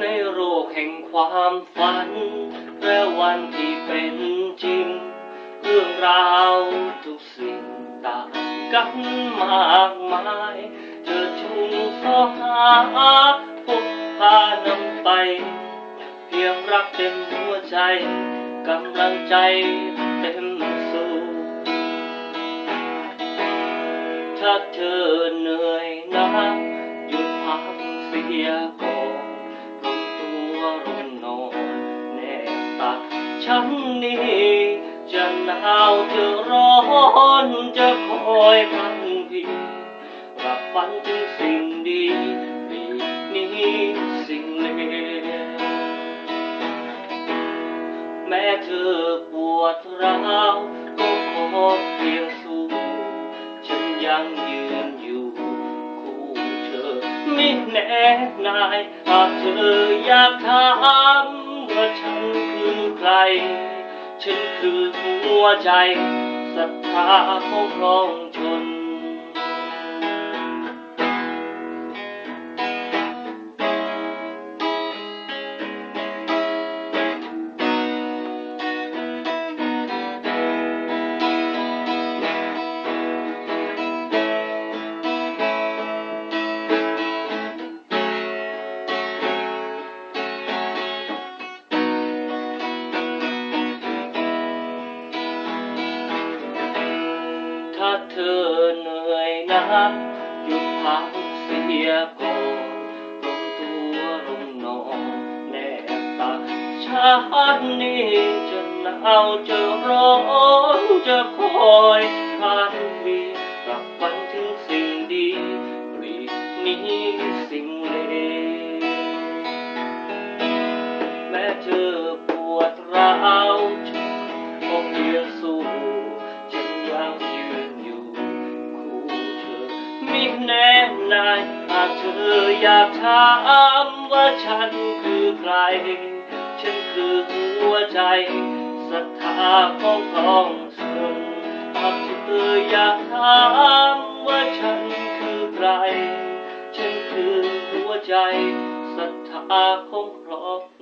ในโลกแห่งความฝัน และวันที่เป็นจริง เรื่องราวทุกสิ่งต่างกันมากมายเธอชุมสอหาพบพานำไป เพียงรักเต็มหัวใจกำลังใจเต็มสูถ้าเธอเหนื่อยนะหยุดพักเสีย ฉันนี้จะหนาวจะร้อนจะคอยพันพีรับฝันถึงสิ่งดีหลีนี้สิ่งเลวแม้เธอปวดร้าวก็ขอเพียงสู้ฉันยังยืนอยู่คู่เธอไม่แน่นายหากเธออยากถามว่าฉัน ร ฉันคือหัวใจศรัทธาของครองชน ถ้าเธอเหนื่อยนะหยุดพักเสียก่อนลงตัวลงนอนแนบตาชาตินี้จะหนาวจะร้อนจะคอยพัน นนายหากเธออยากถามว่าฉันคือใคร ฉันคือหัวใจศรัทธาของกองสนหากเธออยากถามว่าฉันคือใคร ฉันคือหัวใจศรัทธาของครอบ